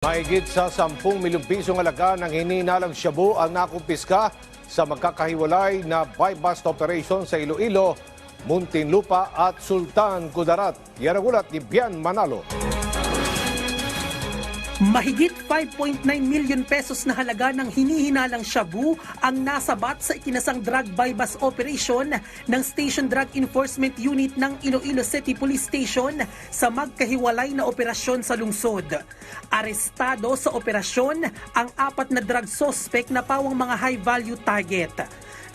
Mahigit sa 10 milyong pisong alaga ng hininalang shabu ang nakumpiska sa magkakahiwalay na buy-bust operation sa Iloilo, Muntinlupa at Sultan Kudarat. Yan ang ulat ni Bian Manalo. Mahigit 5.9 million pesos na halaga ng hinihinalang shabu ang nasabat sa ikinasang drug buy-bust operation ng Station Drug Enforcement Unit ng Iloilo City Police Station sa magkahiwalay na operasyon sa lungsod. Arestado sa operasyon ang apat na drug suspect na pawang mga high-value target.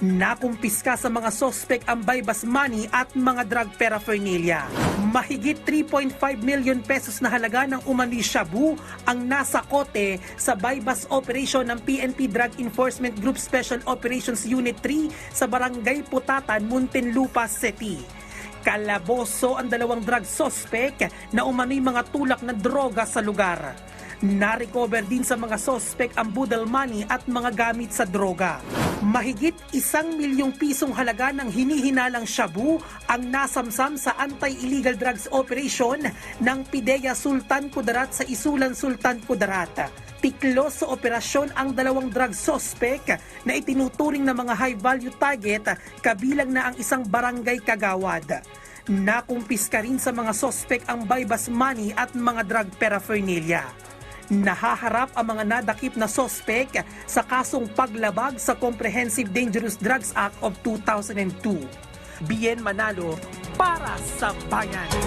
Nakumpiska sa mga sospek ang buy-bust money at mga drug paraphernalia. Mahigit 3.5 million pesos na halaga ng umani shabu ang nasa kote sa buy-bust operation ng PNP Drug Enforcement Group Special Operations Unit 3 sa Barangay Putatan, Muntinlupa City. Kalaboso ang dalawang drug suspect na umano'y mga tulak na droga sa lugar. Na-recover din sa mga suspect ang budal money at mga gamit sa droga. Mahigit isang milyong pisong halaga ng hinihinalang shabu ang nasamsam sa Anti-Illegal Drugs Operation ng Pidea Sultan Kudarat sa Isulan Sultan Kudarat. Tiklo sa operasyon ang dalawang drug suspect na itinuturing na mga high-value target kabilang na ang isang barangay kagawad. Nakumpiska rin sa mga suspect ang buy-bust money at mga drug paraphernalia. Nahaharap ang mga nadakip na sospek sa kasong paglabag sa Comprehensive Dangerous Drugs Act of 2002. Bien Manalo para sa bayan.